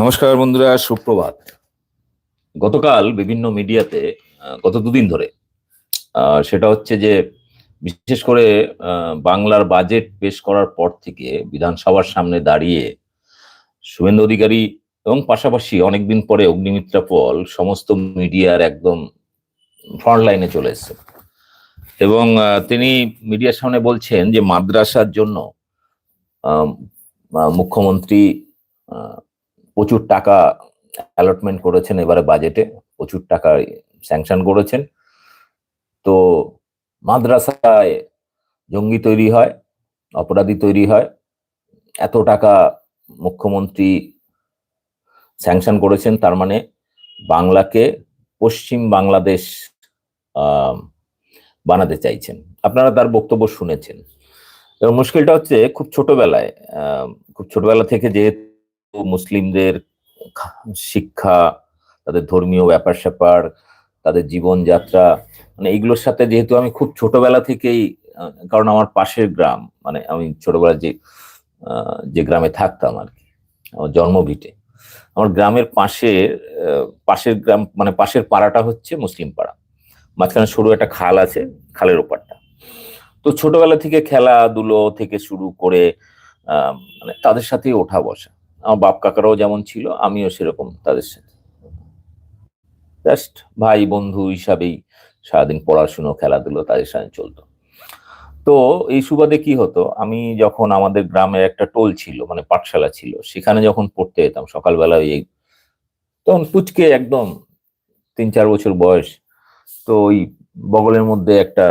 নমস্কার বন্ধুরা, সুপ্রভাত। গতকাল বিভিন্ন মিডিয়াতে গত দুদিন ধরে সেটা হচ্ছে যে, বিশেষ করে বাংলার বাজেট পেশ করার পর থেকে বিধানসভার সামনে দাঁড়িয়ে শুভেন্দু অধিকারী এবং পাশাপাশি অনেকদিন পরে অগ্নিমিত্রা পল সমস্ত মিডিয়ার একদম ফ্রন্ট লাইনে চলে এসছে। এবং তিনি মিডিয়ার সামনে বলছেন যে, মাদ্রাসার জন্য মুখ্যমন্ত্রী প্রচুর টাকা অ্যালটমেন্ট করেছেন এবারে বাজেটে প্রচুর টাকা স্যাংশন করেছেন। তো মাদ্রাসায় জঙ্গি তৈরি হয়, অপরাধী তৈরি হয়, এত টাকা মুখ্যমন্ত্রী স্যাংশন করেছেন, তার মানে বাংলাকে পশ্চিম বাংলাদেশ বানাতে চাইছেন। আপনারা তার বক্তব্য শুনেছেন। মুশকিলটা হচ্ছে, খুব ছোটবেলায় খুব ছোটবেলা থেকে যেহেতু মুসলিমদের শিক্ষা, তাদের ধর্মীয় ব্যাপার স্যাপার তাদের জীবনযাত্রা মানে এইগুলোর সাথে যেহেতু আমি খুব ছোটবেলা থেকেই কারণ আমার পাশের গ্রাম মানে আমি ছোটবেলা যে যে গ্রামে থাকতাম আর কি, আমার জন্মভিটে। আমার গ্রামের পাশে পাশের গ্রাম মানে পাশের পাড়াটা হচ্ছে মুসলিম পাড়া। মাঝখানে সরু একটা খাল আছে, খালের ওপারটা। তো ছোটবেলা থেকে খেলাধুলো থেকে শুরু করে মানে তাদের সাথে ওঠা বসা আমার বাপ কাকারাও যেমন ছিল, আমিও সেরকম তাদের সাথে। জাস্ট ভাই বন্ধু হিসাবেই সারাদিন পড়াশুনো, খেলাধুলো তাদের সাথে চলতো। তো এই সুবাদে কি হতো, আমি যখন আমাদের গ্রামে একটা টোল ছিল মানে পাঠশালা ছিল, সেখানে যখন পড়তে যেতাম সকালবেলা এই তখন পুচকে একদম তিন চার বছর বয়স, তো ওই বগলের মধ্যে একটা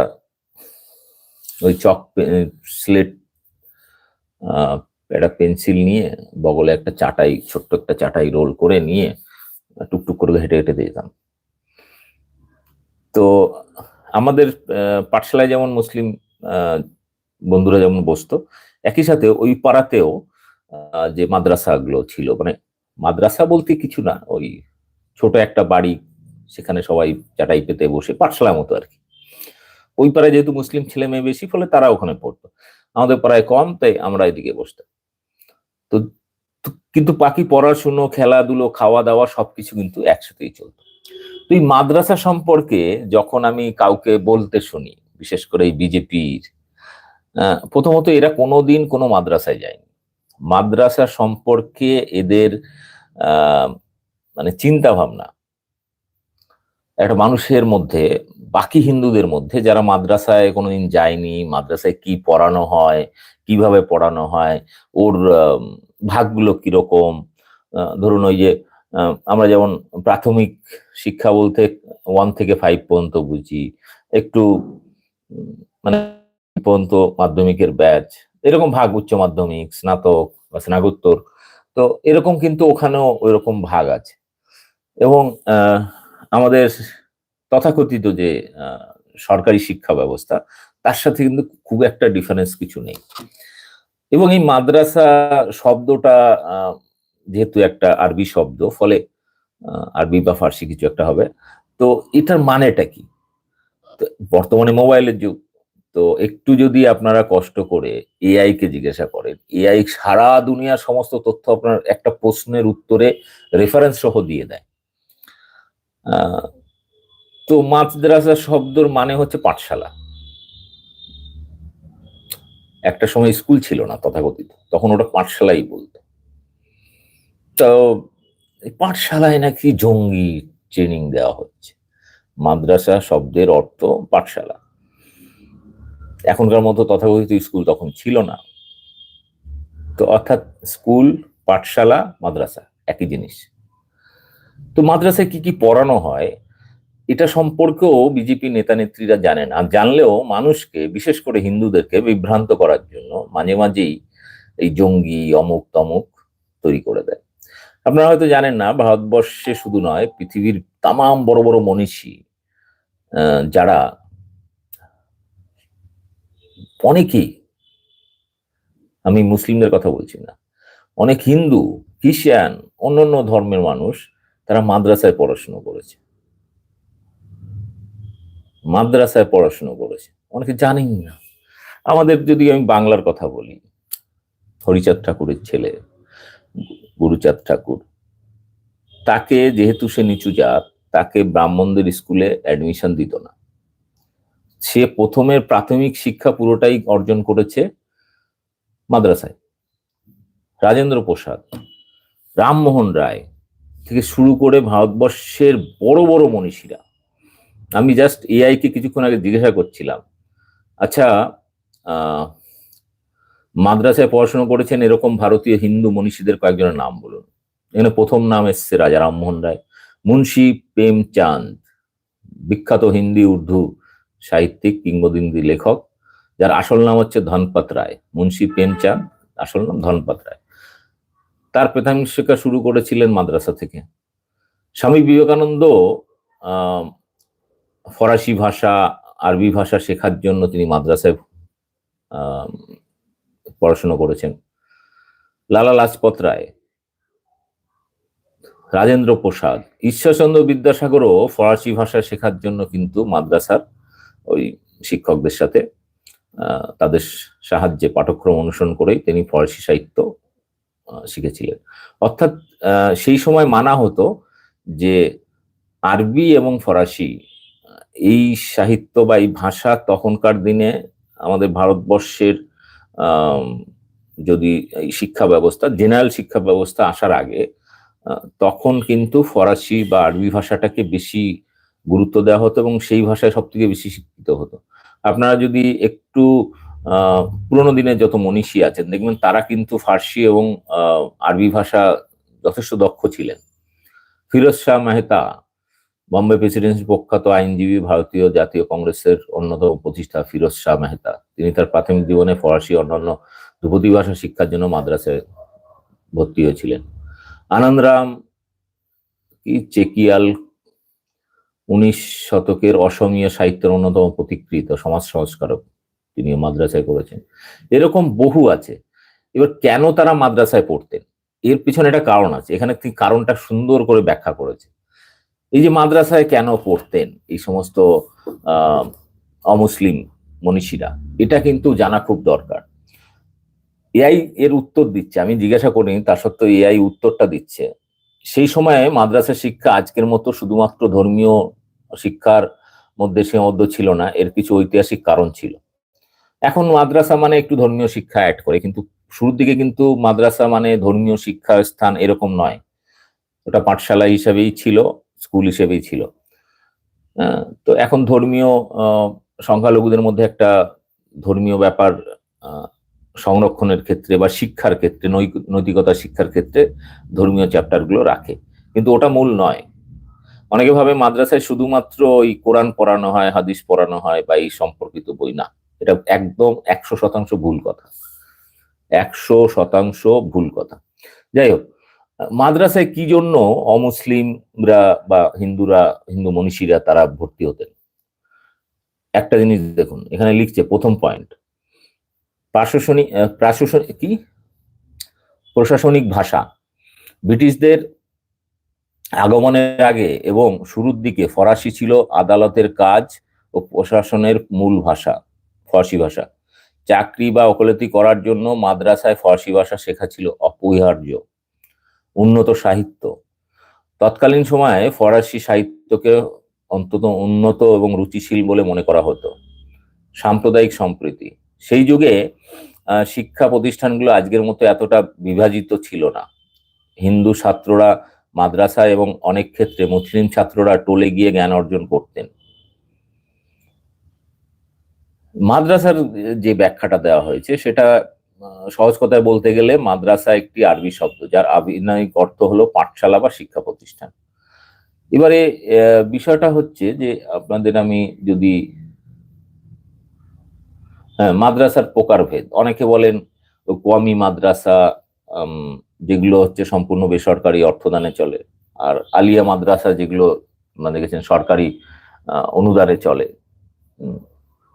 ওই চক স্লেট একটা পেন্সিল নিয়ে বগলে একটা চাটাই, ছোট্ট একটা চাটাই রোল করে নিয়ে টুকটুক করে হেঁটে হেঁটে যেতাম। তো আমাদের পাঠশালায় যেমন মুসলিম বন্ধুরা যেমন বসতো, একই সাথে ওই পাড়াতেও যে মাদ্রাসাগুলো ছিল মানে মাদ্রাসা বলতে কিছু না, ওই ছোট একটা বাড়ি, সেখানে সবাই চাটাই পেতে বসে পাঠশালার মতো আর কি। ওই পাড়ায় যেহেতু মুসলিম ছেলে মেয়ে বেশি, ফলে তারা ওখানে পড়তো। আমাদের পাড়ায় কম, তাই আমরা এদিকে বসতাম। তো কিন্তু পাখি পড়াশুনো, খেলাধুলো খাওয়া দাওয়া সবকিছু কিন্তু একসাথেই চলতো। তো এই মাদ্রাসা সম্পর্কে যখন আমি কাউকে বলতে শুনি, বিশেষ করে এই বিজেপির প্রথমত এরা কোনোদিন কোনো মাদ্রাসায় যায়নি। মাদ্রাসা সম্পর্কে এদের মানে চিন্তা ভাবনা একটা মানুষের মধ্যে বাকি হিন্দুদের মধ্যে যারা মাদ্রাসায় কোনোদিন যায়নি, মাদ্রাসায় কি পড়ানো হয়, কীভাবে পড়ানো হয়, ওর ভাগগুলো কীরকম ধরুন ওই যে আমরা যেমন প্রাথমিক শিক্ষা বলতে ওয়ান থেকে ফাইভ পর্যন্ত বুঝি, একটু মানে পর্যন্ত মাধ্যমিকের ব্যাচ এরকম ভাগ, উচ্চ মাধ্যমিক, স্নাতক বা স্নাতকোত্তর তো এরকম কিন্তু ওখানেও ওইরকম ভাগ আছে। এবং আমাদের তথাকথিত যে সরকারি শিক্ষা ব্যবস্থা, তার সাথে কিন্তু খুব একটা ডিফারেন্স কিছু নেই। এবং এই মাদ্রাসা শব্দটা যেহেতু একটা আরবি শব্দ, ফলে আরবি বা ফার্সি কিছু একটা হবে, তো এটার মানেটা কি? বর্তমানে মোবাইলের যুগ, তো একটু যদি আপনারা কষ্ট করে এআই কে জিজ্ঞাসা করেন এআই সারা দুনিয়ার সমস্ত তথ্য আপনার একটা প্রশ্নের উত্তরে রেফারেন্স সহ দিয়ে দেয়। তো মাদ্রাসা শব্দর মানে হচ্ছে পাঠশালা। একটা সময় স্কুল ছিল না তথাকথিত, তখন ওটা পাঠশালাই বলতো। তো পাঠশালায় নাকি জঙ্গি ট্রেনিং দেওয়া হচ্ছে। মাদ্রাসা শব্দের অর্থ পাঠশালা। এখনকার মতো তথাকথিত স্কুল তখন ছিল না। তো অর্থাৎ স্কুল, পাঠশালা, মাদ্রাসা, একই জিনিস। তো মাদ্রাসায় কি কি পড়ানো হয়? এটা সম্পর্কেও বিজেপি নেতা নেত্রীরা জানেন আর জানলেও মানুষকে, বিশেষ করে হিন্দুদেরকে বিভ্রান্ত করার জন্য মাঝে মাঝেই এই জঙ্গি, অমুক তমুক তৈরি করে দেয়। আপনারা হয়তো জানেন না, ভারতবর্ষে শুধু নয়, পৃথিবীর তামাম বড় বড় মনীষী যারা অনেকেই, আমি মুসলিমদের কথা বলছি না, অনেক হিন্দু, খ্রিস্টান, অন্যান্য ধর্মের মানুষ, তারা মাদ্রাসায় পড়াশুনো করেছে। মাদ্রাসায় পড়াশুনো করেছে। অনেকে জানেন না। আমাদের যদি আমি বাংলার কথা বলি, হরিচাঁদ ঠাকুরের ছেলে, গুরুচাঁদ ঠাকুর, তাকে যেহেতু সে নিচু জাত, তাকে ব্রাহ্মণদের স্কুলে অ্যাডমিশন দিত না। সে প্রথমের প্রাথমিক শিক্ষা পুরোটাই অর্জন করেছে মাদ্রাসায়। রাজেন্দ্র প্রসাদ, রামমোহন রায় থেকে শুরু করে ভারতবর্ষের বড় বড় মনীষীরা আমি জাস্ট এআই কে কিছুক্ষণ আগে জিজ্ঞাসা করছিলাম আচ্ছা মাদ্রাসায় পড়াশোনা করেছেন এরকম ভারতীয় হিন্দু মনীষীদের কয়েকজনের নাম বলুন। এখানে প্রথম নাম এসছে রাজা রামমোহন রায়। মুন্সি প্রেমচাঁদ, বিখ্যাত হিন্দি, উর্দু সাহিত্যিক, কিংবদন্তি লেখক, যার আসল নাম হচ্ছে ধনপত রায়। মুন্সি প্রেমচাঁদ, আসল নাম ধনপত রায়। তার প্রাথমিক শিক্ষা শুরু করেছিলেন মাদ্রাসা থেকে। স্বামী বিবেকানন্দ ফরাসি ভাষা, আরবি ভাষা শেখার জন্য তিনি মাদ্রাসায় পড়াশোনা করেছেন। লালা লাজপত রায়, রাজেন্দ্র প্রসাদ, ঈশ্বরচন্দ্র বিদ্যাসাগরও ফরাসি ভাষা শেখার জন্য কিন্তু মাদ্রাসার ওই শিক্ষকদের সাথে তাদের সাহায্যে পাঠক্রম অনুসরণ করেই তিনি ফরাসি সাহিত্য শিখেছিলেন। অর্থাৎ সেই সময় মানা হতো যে আরবি এবং ফরাসি এই সাহিত্য বা এই ভাষা তখনকার দিনে আমাদের ভারতবর্ষের যদি এই শিক্ষা ব্যবস্থা, জেনারেল শিক্ষা ব্যবস্থা আসার আগে তখন কিন্তু ফরাসি বা আরবি ভাষাটাকে বেশি গুরুত্ব দেওয়া হতো এবং সেই ভাষায় সব থেকে বেশি শিক্ষিত হতো। আপনারা যদি একটু পুরোনো দিনের যত মনীষী আছেন, দেখবেন তারা কিন্তু ফার্সি এবং আরবি ভাষা যথেষ্ট দক্ষ ছিলেন। ফিরোজ শাহ মেহতা বম্বে প্রেসিডেন্সি প্রখ্যাত আইনজীবী ভারতীয় জাতীয় কংগ্রেসের অন্যতম প্রতিষ্ঠা ফিরোজ শাহ মেহতা তিনি তার প্রাথমিক জীবনে ফরাসি অন্যান্য ধ্রুপদী ভাষা শিক্ষার জন্য মাদ্রাসায় ভর্তি হয়েছিলেন আনন্দরাম কি চেকিয়াল উনিশ শতকের অসমীয়া সাহিত্যের অন্যতম প্রতিকৃত সমাজ সংস্কারক তিনি মাদ্রাসায় করেছেন এরকম বহু আছে এবার কেন তারা মাদ্রাসায় পড়তেন এর পিছনে একটা কারণ আছে এখানে তিনি কারণটা সুন্দর করে ব্যাখ্যা করেছে এই যে মাদ্রাসায় কেন পড়তেন এই সমস্ত অমুসলিম মনীষীরা, এটা কিন্তু জানা খুব দরকার। এআই এর উত্তর দিচ্ছে, আমি জিজ্ঞাসা করিনি তা সত্ত্বেও এআই উত্তরটা দিচ্ছে। সেই সময়ে মাদ্রাসা শিক্ষা আজকের মতো শুধুমাত্র ধর্মীয় শিক্ষার মধ্যে সীমাবদ্ধ ছিল না, এর কিছু ঐতিহাসিক কারণ ছিল। এখন মাদ্রাসা মানে একটু ধর্মীয় শিক্ষা অ্যাড করে, কিন্তু শুরুর দিকে কিন্তু মাদ্রাসা মানে ধর্মীয় শিক্ষা স্থান এরকম নয়। ওটা পাঠশালা হিসাবেই ছিল স্কুল হিসেবেই ছিল। তো এখন ধর্মীয় সংখ্যালঘুদের মধ্যে একটা ধর্মীয় ব্যাপার সংরক্ষণের ক্ষেত্রে বা শিক্ষার ক্ষেত্রে নৈতিকতা শিক্ষার ক্ষেত্রে ধর্মীয় চ্যাপ্টারগুলো রাখে। কিন্তু ওটা মূল নয়। অনেকে ভাবে মাদ্রাসায় শুধুমাত্র ওই কোরআন পড়ানো হয়, হাদিস পড়ানো হয় বা এই সম্পর্কিত বই না। এটা একদম একশো শতাংশ ভুল কথা। একশো শতাংশ ভুল কথা। যাই হোক মাদ্রাসায় কি জন্য অমুসলিমরা বা হিন্দুরা, হিন্দু মনীষীরা তারা ভর্তি হতেন? একটা জিনিস দেখুন, এখানে লিখছে প্রথম পয়েন্ট প্রশাসনিক প্রশাসনিক কি? প্রশাসনিক ভাষা। ব্রিটিশদের আগমনের আগে এবং শুরুর দিকে ফরাসি ছিল আদালতের কাজ ও প্রশাসনের মূল ভাষা, ফরাসি ভাষা। চাকরি বা ওকালতি করার জন্য মাদ্রাসায় ফরাসি ভাষা শেখা ছিল অপরিহার্য। উন্নত সাহিত্য। তৎকালীন সময়ে ফরাসি সাহিত্যকে অন্তত উন্নত এবং রুচিশীল বলে মনে করা হতো। সাম্প্রদায়িক সম্প্রীতি। সেই যুগে শিক্ষা প্রতিষ্ঠানগুলো আজকের মতো এতটা বিভাজিত ছিল না। হিন্দু ছাত্ররা মাদ্রাসা এবং অনেক ক্ষেত্রে মুসলিম ছাত্ররা টোলে গিয়ে জ্ঞান অর্জন করতেন। মাদ্রাসার যে ব্যাখ্যাটা দেওয়া হয়েছে, সেটা সহজ কথায় বলতে গেলে মাদ্রাসা একটি আরবি শব্দ, যার আবিধানিক অর্থ হলো পাঠশালা বা শিক্ষা প্রতিষ্ঠান। এবারে বিষয়টা হচ্ছে যে আপনাদের আমি যদি হ্যাঁ মাদ্রাসার প্রকারভেদ। অনেকে বলেন কোয়ামি মাদ্রাসা যেগুলো হচ্ছে সম্পূর্ণ বেসরকারি অর্থদানে চলে, আর আলিয়া মাদ্রাসা যেগুলো মানে দেখেছেন সরকারি অনুদানে চলে।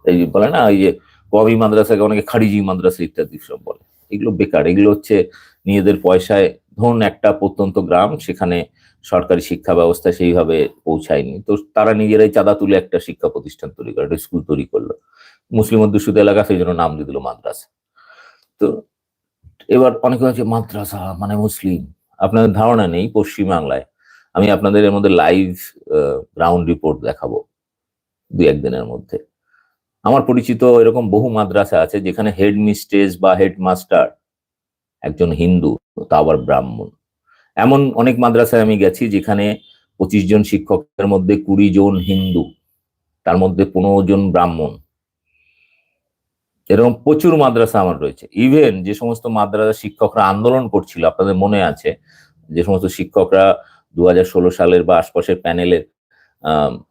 এই বলে না ওই যে কোয়ামি মাদ্রাসাকে অনেকে খারিজি মাদ্রাসা ইত্যাদি সব বলে। এগুলো বেকার। এগুলো হচ্ছে নিজেদের পয়সায় ধরুন একটা প্রত্যন্ত গ্রাম, সেখানে সরকারি শিক্ষা ব্যবস্থা সেইভাবে পৌঁছায়নি। তো তারা নিজেরাই চাঁদা তুলে একটা শিক্ষা প্রতিষ্ঠান তৈরি করে, একটা স্কুল তৈরি করল। মুসলিম অধ্যুষিত এলাকা, সেই জন্য নাম দিয়ে দিল মাদ্রাসা। তো এবার অনেকে হচ্ছে মাদ্রাসা মানে মুসলিম? আপনাদের ধারণা নেই পশ্চিম বাংলায় আমি আপনাদের এর মধ্যে লাইভ গ্রাউন্ড রিপোর্ট দেখাবো দুই একদিনের মধ্যে। আমার পরিচিত এরকম বহু মাদ্রাসা আছে যেখানে হেড মিস্ট্রেস বা হেডমাস্টার একজন হিন্দু, তা আবার ব্রাহ্মণ। এমন অনেক মাদ্রাসায় আমি গেছি যেখানে পঁচিশ জন শিক্ষকের মধ্যে কুড়ি জন হিন্দু, তার মধ্যে পনেরো জন ব্রাহ্মণ। এরকম প্রচুর মাদ্রাসা আমার রয়েছে। ইভেন যে সমস্ত মাদ্রাসা শিক্ষকরা আন্দোলন করছিল, আপনাদের মনে আছে, যে সমস্ত শিক্ষকরা দু হাজার ষোলো সালের বা আশপাশের প্যানেলের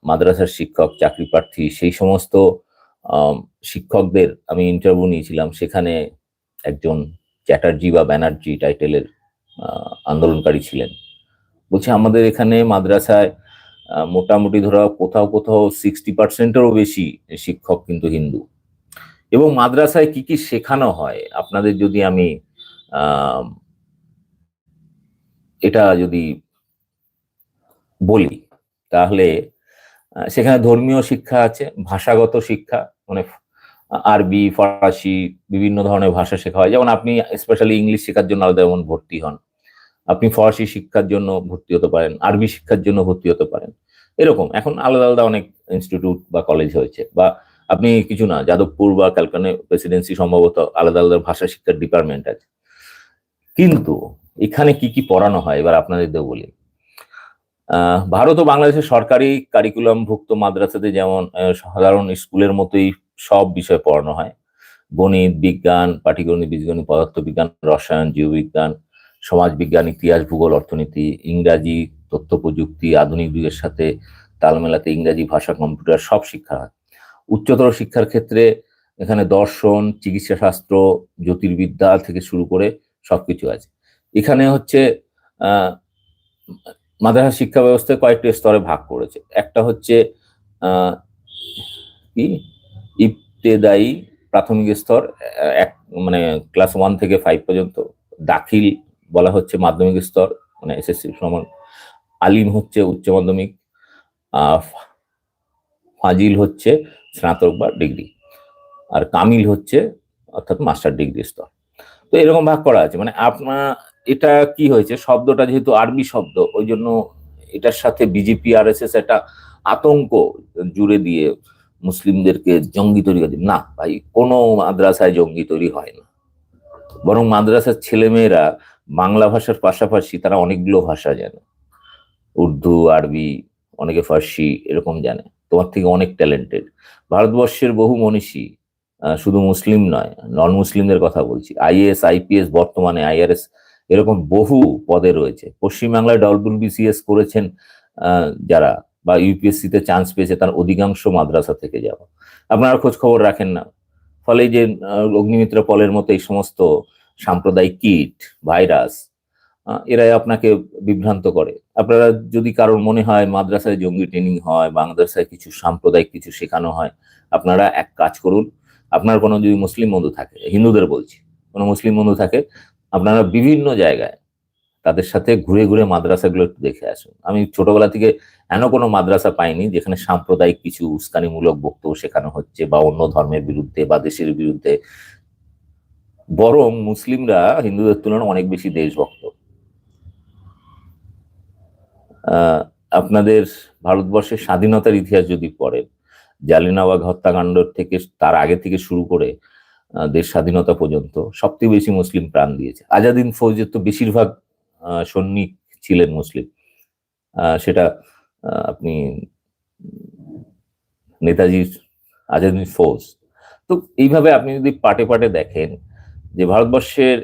মাদ্রাসার শিক্ষক, চাকরি প্রার্থী, সেই সমস্ত শিক্ষকদের আমি ইন্টারভিউ নিয়েছিলাম। সেখানে একজন চ্যাটার্জি বা ব্যানার্জি টাইটেলের আন্দোলনকারী ছিলেন। বলছে, আমাদের এখানে মাদ্রাসায় মোটামুটি ধরো কোথাও কোথাও সিক্সটি পার্সেন্টেরও বেশি শিক্ষক কিন্তু হিন্দু। এবং মাদ্রাসায় কি কি শেখানো হয়? আপনাদের যদি আমি এটা যদি বলি, তাহলে সেখানে ধর্মীয় শিক্ষা আছে, ভাষাগত শিক্ষা মানে আরবি, ফরাসি, বিভিন্ন ধরনের ভাষা শেখা হয়। যেমন আপনি স্পেশালি ইংলিশ শেখার জন্য আলাদা যেমন ভর্তি হন। আপনি ফরাসি শিক্ষার জন্য ভর্তি হতে পারেন, আরবি শিক্ষার জন্য ভর্তি হতে পারেন। এরকম। এখন আলাদা আলাদা অনেক ইনস্টিটিউট বা কলেজ হয়েছে বা আপনি কিছু না, যাদবপুর বা ক্যালকানে প্রেসিডেন্সি সম্ভবত আলাদা আলাদা ভাষা শিক্ষার ডিপার্টমেন্ট আছে। কিন্তু এখানে কি কি পড়ানো হয়? এবার আপনাদের দেব বলি। ভারত ও বাংলাদেশের সরকারি কারিকুলাম ভুক্ত মাদ্রাসাতে যেমন সাধারণ স্কুলের মতোই সব বিষয় পড়ানো হয়। গণিত, বিজ্ঞান, পাটিগণিত, বীজগণিত, পদার্থবিজ্ঞান, রসায়ন, জীববিজ্ঞান, সমাজবিজ্ঞান, ইতিহাস, ভূগোল, অর্থনীতি, ইংরাজি তথ্য প্রযুক্তি আধুনিক যুগের সাথে তাল মেলাতে ইংরাজি ভাষা, কম্পিউটার সব শিক্ষা হয়। উচ্চতর শিক্ষার ক্ষেত্রে এখানে দর্শন, চিকিৎসা শাস্ত্র, জ্যোতির্বিদ্যা থেকে শুরু করে সবকিছু আছে। এখানে হচ্ছে মাদ্রাসা শিক্ষা ব্যবস্থায় কয়েকটি স্তরে ভাগ করেছে। একটা হচ্ছে কি? ইবতেদায়ী প্রাথমিক স্তর, এক মানে ক্লাস ওয়ান থেকে ফাইভ পর্যন্ত। দাখিল বলা হচ্ছে মাধ্যমিক স্তর মানে এসএসসি সমান। আলিম হচ্ছে উচ্চ মাধ্যমিক ফাজিল হচ্ছে স্নাতক বা ডিগ্রি। আর কামিল হচ্ছে অর্থাৎ মাস্টার ডিগ্রি স্তর। তো এরকম ভাগ করা আছে। মানে আপনার এটা কি হয়েছে? শব্দটা যেহেতু আরবি শব্দ ওই জন্য এটার সাথে বিজেপি আর এস এস একটা আতঙ্ক জুড়ে দিয়ে মুসলিমদেরকে জঙ্গি তৈরি করে না ভাই, কোনো মাদ্রাসায় জঙ্গি তৈরি হয় না। বরং মাদ্রাসার ছেলেমেয়েরা বাংলা ভাষার পাশাপাশি তারা অনেকগুলো ভাষা জানে। উর্দু, আরবি, অনেকে ফার্সি, এরকম জানে। তোমার থেকে অনেক ট্যালেন্টেড ভারতবর্ষের বহু মনীষী শুধু মুসলিম নয় নন মুসলিমদের কথা বলছি। আইএস আইপিএস বর্তমানে আইআরএস এরকম বহু পদে রয়েছে। পশ্চিমবাংলায় ডব্লিউবিসিএস করেছেন আহ, যারা বা ইউপিএসসি তে চান্স পেয়েছে তার অধিকাংশ মাদ্রাসা থেকে যাওয়া। আপনারা খোঁজ খবর রাখেন না। ফলে যে অগ্নিমিত্র পলের মতো এই সমস্ত সাম্প্রদায়িক কিট ভাইরাস এরাই আপনাকে বিভ্রান্ত করে। আপনারা যদি কারোর মনে হয় মাদ্রাসায় জঙ্গি ট্রেনিং হয় মাদ্রাসায় কিছু সাম্প্রদায়িক কিছু শেখানো হয় আপনারা এক কাজ করুন। আপনার কোনো যদি মুসলিম বন্ধু থাকে হিন্দুদের বলছি কোনো মুসলিম বন্ধু থাকে আপনারা বিভিন্ন জায়গায় তাদের সাথে ঘুরে ঘুরে মাদ্রাসাগুলো একটু দেখে আসুন। আমি ছোটবেলা থেকে এমন কোনো মাদ্রাসা পাইনি যেখানে সাম্প্রদায়িক কিছু উস্কানিমূলক বক্তব্য শেখানো হচ্ছে বা অন্য ধর্মের বিরুদ্ধে বা দেশের বিরুদ্ধে। বরং মুসলিমরা হিন্দুদের তুলনায় অনেক বেশি দেশভক্ত। আপনাদের ভারতবর্ষের স্বাধীনতার ইতিহাস যদি পড়েন জালিনাবাগ হত্যাকাণ্ড থেকে তার আগে থেকে শুরু করে দেশ স্বাধীনতা পর্যন্ত সবচেয়ে বেশি মুসলিম প্রাণ দিয়েছে। আজাদিন ফৌজের তো বেশিরভাগ সৈনিক ছিলেন মুসলিম। সেটা আপনি নেতাজির আজাদিন ফৌজ। তো এইভাবে আপনি যদি পাটে পাটে দেখেন যে ভারতবর্ষের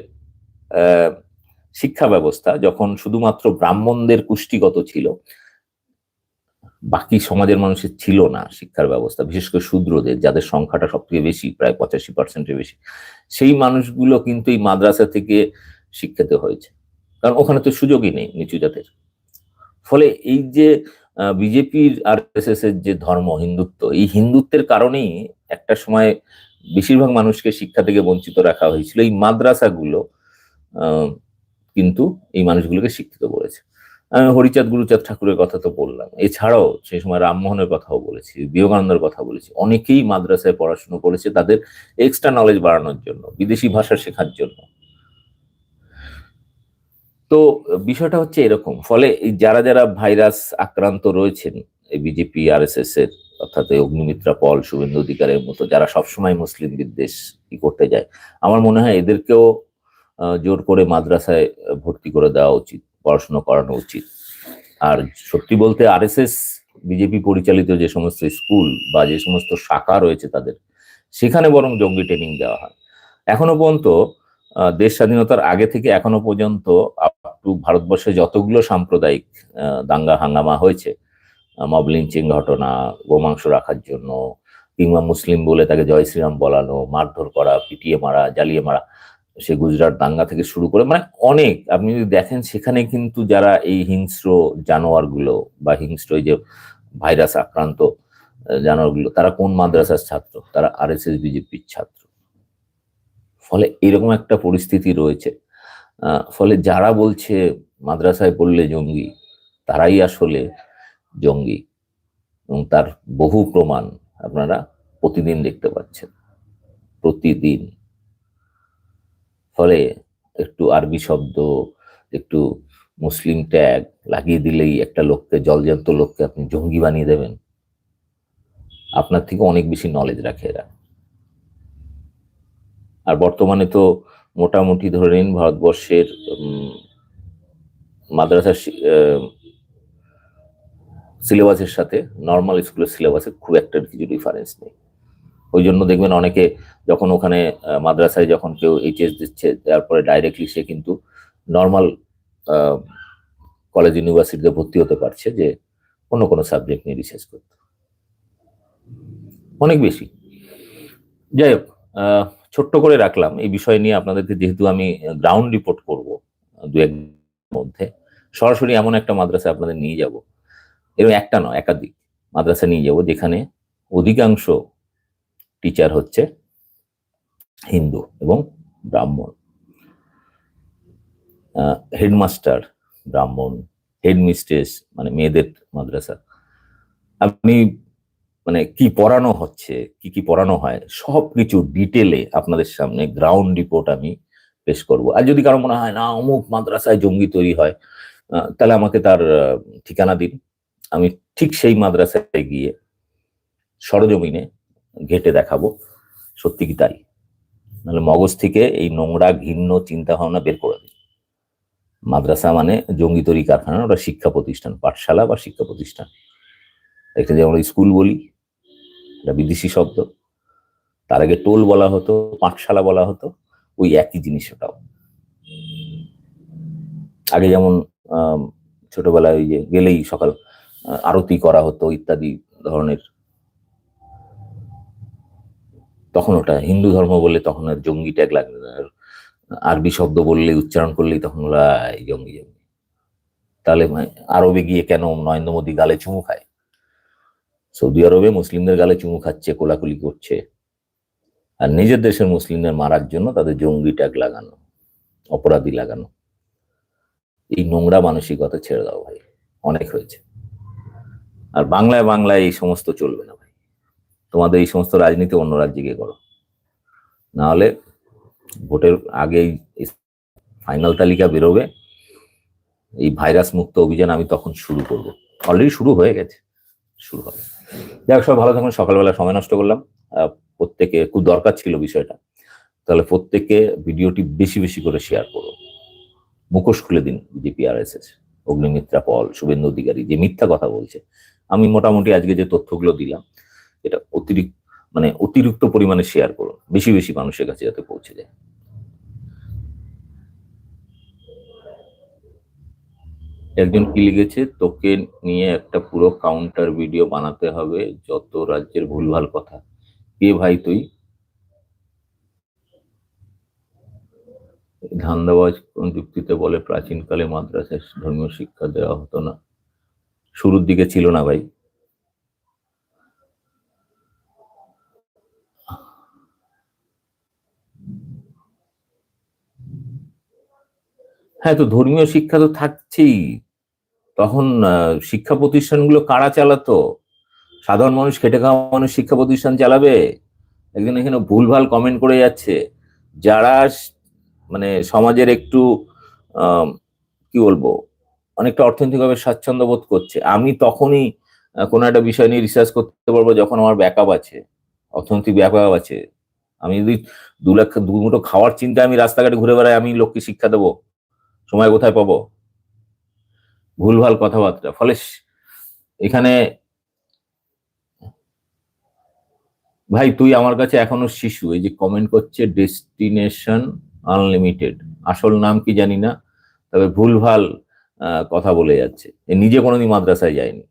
শিক্ষা ব্যবস্থা যখন শুধুমাত্র ব্রাহ্মণদের কুষ্টিগত ছিল বাকি সমাজের মানুষের ছিল না শিক্ষার ব্যবস্থা, বিশেষ করে শূদ্রদের, যাদের সংখ্যাটা সব থেকে বেশি, প্রায় পঁচাশি পার্সেন্টের বেশি। সেই মানুষগুলো কিন্তু এই মাদ্রাসা থেকে শিক্ষিত হয়েছে। কারণ ওখানে তো সুযোগই নেই নিচু জাতের। ফলে এই যে বিজেপির আর এস এর যে ধর্ম, হিন্দুত্ব, এই হিন্দুত্বের কারণেই একটা সময় বেশিরভাগ মানুষকে শিক্ষা থেকে বঞ্চিত রাখা হয়েছিল। এই মাদ্রাসাগুলো কিন্তু এই মানুষগুলোকে শিক্ষিত করেছে। হরিচাঁদ, গুরুচাঁদ ঠাকুরের কথা তো বললাম। এছাড়াও সেই সময় রামমোহনের কথাও বলেছি, বিবেকানন্দের কথা বলেছি। অনেকেই মাদ্রাসায় পড়াশুনো করেছে তাদের এক্সট্রা নলেজ বাড়ানোর জন্য, বিদেশি ভাষা শেখার জন্য। তো বিষয়টা হচ্ছে এরকম, ফলে যারা যারা ভাইরাস আক্রান্ত রয়েছেন, এই বিজেপি আর এস এস এর, অর্থাৎ অগ্নিমিত্রা পল, শুভেন্দু অধিকারের মতো, যারা সবসময় মুসলিম বিদ্বেষ ই করতে যায়, আমার মনে হয় এদেরকেও জোর করে মাদ্রাসায় ভর্তি করে দেওয়া উচিত। পড়াশোনা করানো উচিত। আর সত্যি বলতে আরএসএস, বিজেপি পরিচালিত যে সমস্ত স্কুল বা যে সমস্ত শাখা রয়েছে তাদের, সেখানে বরং জঙ্গি ট্রেনিং দেওয়া হয়। এখনও পর্যন্ত দেশ স্বাধীনতার আগে থেকে এখনও পর্যন্ত ভারতবর্ষে যতগুলো সাম্প্রদায়িক দাঙ্গা হাঙ্গামা হয়েছে মব লিঞ্চিং ঘটনা, গোমাংস রাখার জন্য, কিংবা মুসলিম বলে তাকে জয় শ্রীরাম বলানো, মারধর করা, পিটিয়ে মারা, জ্বালিয়ে মারা সে গুজরাট দাঙ্গা থেকে শুরু করে মানে অনেক। আপনি যদি দেখেন সেখানে কিন্তু যারা এই হিংস্র জানোয়ারগুলো বা হিংস্র এই যে ভাইরাস আক্রান্ত জানোয়ারগুলো, তারা কোন মাদ্রাসার ছাত্র? তারা আর এস এস বিজেপির ছাত্র। ফলে এরকম একটা পরিস্থিতি রয়েছে। ফলে যারা বলছে মাদ্রাসায় পড়লে জঙ্গি, তারাই আসলে জঙ্গি। এবং তার বহু প্রমাণ আপনারা প্রতিদিন দেখতে পাচ্ছেন। প্রতিদিন। ফলে একটু আরবি শব্দ, একটু মুসলিম ট্যাগ লাগিয়ে দিলেই একটা লোককে, জলজান্ত লোককে আপনি জঙ্গি বানিয়ে দেবেন। আপনার থেকে অনেক বেশি নলেজ রাখে এরা। আর বর্তমানে তো মোটামুটি ধরে নিন ভারতবর্ষের মাদ্রাসা সিলেবাসের সাথে নর্মাল স্কুলের সিলেবাসে খুব একটা কিছু ডিফারেন্স নেই। ওই জন্য দেখবেন অনেকে যখন ওখানে মাদ্রাসায় যখন কেউ এইচএস দিচ্ছে, তারপরে ডাইরেক্টলি সে কিন্তু নর্মাল কলেজ ইউনিভার্সিটিতে ভর্তি হতে পারছে যে অন্য কোনো সাবজেক্ট নিয়ে রিসার্চ করতে। অনেক বেশি। যাই হোক ছোট্ট করে রাখলাম। এই বিষয় নিয়ে আপনাদেরকে যেহেতু আমি গ্রাউন্ড রিপোর্ট করব দু এক মধ্যে, সরাসরি এমন একটা মাদ্রাসা আপনাদের নিয়ে যাব। এরকম একটা নয়, একাধিক মাদ্রাসা নিয়ে যাব যেখানে অধিকাংশ টিচার হচ্ছে হিন্দু এবং ব্রাহ্মণ। হেডমাস্টার ব্রাহ্মণ হেডমিস্ট্রেস মানে মেয়েদের মাদ্রাসা। আপনি মানে কি পড়ানো হচ্ছে, কি কি পড়ানো হয় সব কিছু ডিটেলে আপনাদের সামনে গ্রাউন্ড রিপোর্ট আমি পেশ করব। আর যদি কারও মনে হয়, না, অমুক মাদ্রাসায় জঙ্গি তৈরি হয় তাহলে আমাকে তার ঠিকানা দিন। আমি ঠিক সেই মাদ্রাসায় গিয়ে সরজমিনে ঘেটে দেখাবো। সত্যি কি তাই? নাহলে মগজ থেকে এই নোংরা, ঘিন্ন চিন্তা ভাবনা বের করে দিন মাদ্রাসা মানে জঙ্গি তৈরি কারখানা, ওটা শিক্ষা প্রতিষ্ঠান, পাঠশালা বা শিক্ষা প্রতিষ্ঠান। একটা যে আমরা স্কুল বলি, এটা বিদেশি শব্দ। তার আগে টোল বলা হতো, পাঠশালা বলা হতো, ওই একই জিনিস ওটাও। আগে যেমন ছোটবেলায় ওই যে গেলেই সকাল আরতি করা হতো, ইত্যাদি ধরনের তখন ওটা হিন্দু ধর্ম বলে তখন আর জঙ্গি ট্যাগ লাগবে না। আর আরবি শব্দ বললে, উচ্চারণ করলেই তখন ওরা জঙ্গি জঙ্গি। তাহলে আরবে গিয়ে কেন নরেন্দ্র মোদী গালে চুমু খায়? সৌদি আরবে মুসলিমদের গালে চুমু খাচ্ছে, কোলাকুলি করছে। আর নিজের দেশের মুসলিমদের মারার জন্য তাদের জঙ্গি ট্যাগ লাগানো, অপরাধী লাগানো। এই নোংরা মানসিকতা ছেড়ে দাও ভাই, অনেক হয়েছে। আর বাংলায় বাংলায় এই সমস্ত চলবে না। তোমাদের এই সমস্ত রাজনীতি অন্য রাজ্যে গিয়ে করো। নাহলে ভোটের আগেই ফাইনাল তালিকা বেরোবে, এই ভাইরাস মুক্ত অভিযান আমি তখন শুরু করব। অলরেডি শুরু হয়ে গেছে, শুরু হবে। যাক সব ভালো থাকুন সকালবেলা সময় নষ্ট করলাম। প্রত্যেকে, খুব দরকার ছিল বিষয়টা। তাহলে প্রত্যেকে ভিডিওটি বেশি বেশি করে শেয়ার করো। মুখোশ খুলে দিন BJP R S S Agnimitra, Paul, Suvendu Adhikari, যে মিথ্যা কথা বলছে। আমি মোটামুটি আজকে যে তথ্যগুলো দিলাম এটা অতিরিক্ত মানে অতিরিক্ত পরিমাণে শেয়ার করুন। বেশি বেশি মানুষের কাছে যাতে পৌঁছে যায়। একজন কি লিখেছে? তোকে নিয়ে একটা পুরো কাউন্টার ভিডিও বানাতে হবে যত রাজ্যের ভুলভাল কথা। কে ভাই তুই? ধান্দাবাজ কোন যুক্তিতে বলে, প্রাচীনকালে মাদ্রাসায় ধর্মীয় শিক্ষা দেওয়া হতো না। শুরুর দিকে ছিল না ভাই। হ্যাঁ তো ধর্মীয় শিক্ষা তো থাকছেই। তখন শিক্ষা প্রতিষ্ঠানগুলো কারা চালাতো? সাধারণ মানুষ খেটে খাওয়া মানুষ শিক্ষা প্রতিষ্ঠান চালাবে? একজন এখানে ভুলভাল কমেন্ট করে যাচ্ছে। যারা মানে সমাজের একটু কি বলব, অনেকটা অর্থনৈতিকভাবে স্বাচ্ছন্দ্য বোধ করছে। আমি তখনই কোনো একটা বিষয় নিয়ে রিসার্চ করতে পারব যখন আমার ব্যাকআপ আছে, অর্থনৈতিক ব্যাকআপ আছে। আমি যদি দু লাখ, দু মুঠো খাওয়ার চিন্তায় আমি রাস্তাঘাটে ঘুরে বেড়াই, আমি লোককে শিক্ষা দেবো। সময় কোথায় পাবো? ভুলভাল কথাবার্তা। ফলে এখানে ভাই, তুই আমার কাছে এখনও শিশু, এই যে কমেন্ট করছে ডেস্টিনেশন আনলিমিটেড আসল নাম কি জানি না, তবে ভুলভাল কথা বলে যাচ্ছে। নিজে কোনোদিন মাদ্রাসায় যায়নি।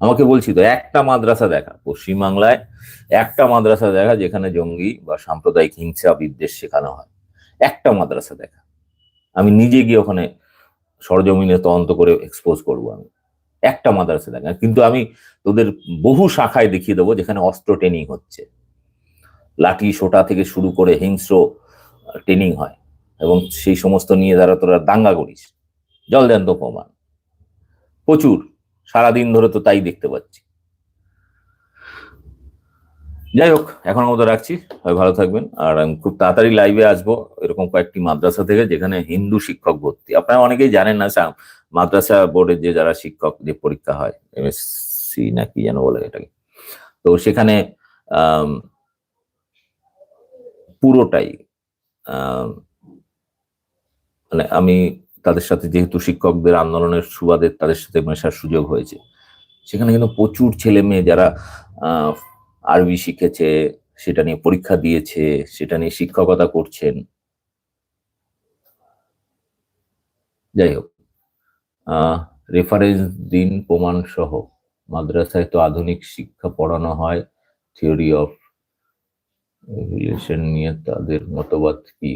আমাকে বলছি তো, একটা মাদ্রাসা দেখা, পশ্চিমবাংলায় একটা মাদ্রাসা দেখা, যেখানে জঙ্গি বা সাম্প্রদায়িক হিংসা বিদ্বেষ শেখানো হয়। একটা মাদ্রাসা দেখা। আমি নিজে গিয়ে ওখানে সরজমিনে তদন্ত করে এক্সপোজ করব আমি। একটা মাদ্রাসা দেখা কিন্তু আমি তোদের বহু শাখায় দেখিয়ে দেবো যেখানে অস্ত্র ট্রেনিং হচ্ছে। লাঠি, সোটা থেকে শুরু করে হিংস্র ট্রেনিং হয় এবং সেই সমস্ত নিয়ে যারা তোরা দাঙ্গা করিস জল জলজান্ত প্রমাণ। প্রচুর, সারাদিন ধরে তো তাই দেখতে পাচ্ছি। যাই হোক এখন মতো রাখছি। সবাই ভালো থাকবেন। আর আমি খুব তাড়াতাড়ি লাইভে আসব এরকম কয়েকটি মাদ্রাসা থেকে, যেখানে হিন্দু শিক্ষক ভর্তি। আপনারা অনেকেই জানেন না মাদ্রাসা বোর্ডের যে যারা শিক্ষক, যে পরীক্ষা হয় এমএসসি না কি যেন বলে এটাকে। তো সেখানে পুরোটাই মানে আমি তাদের সাথে, যেহেতু শিক্ষকদের আন্দোলনের সুবাদে তাদের সাথে মেশার সুযোগ হয়েছে, সেখানে কিন্তু প্রচুর ছেলে মেয়ে যারা আরবি শিখেছে, সেটা নিয়ে পরীক্ষা দিয়েছে, সেটা নিয়ে শিক্ষকতা করছেন। যাই হোক রেফারেন্স দিন প্রমাণ সহ, মাদ্রাসায় তো আধুনিক শিক্ষা পড়ানো হয় থিওরি অফ রিলেশন নিয়ে তাদের মতবাদ কি?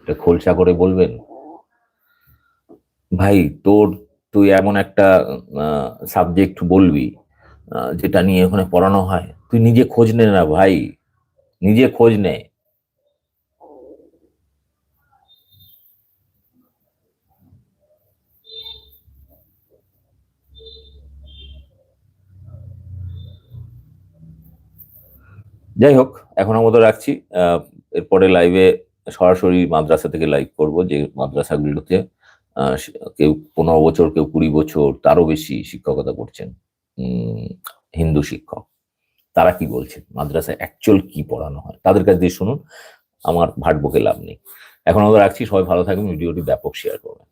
এটা খোলসা করে বলবেন? ভাই, তোর তুই এমন একটা সাবজেক্ট বলবি যেটা নিয়ে ওখানে পড়ানো হয়। তুই নিজে খোঁজ নে না ভাই, নিজে খোঁজ নে। যাই হোক এখনও মতো রাখছি। এরপরে লাইভে সরাসরি মাদ্রাসা থেকে লাইভ করব, যে মাদ্রাসাগুলোতে কেউ পনেরো বছর, কেউ কুড়ি বছর, তারও বেশি শিক্ষকতা করছেন হিন্দু শিক্ষক। তারা কি বলছেন? মাদ্রাসায় অ্যাকচুয়াল কি পড়ানো হয়? তাদের কাছ দিয়ে শুনুন, আমার ভাট বকে লাভ নেই। এখন আমরা রাখছি, সবাই ভালো থাকবেন, ভিডিওটি ব্যাপক শেয়ার করবেন।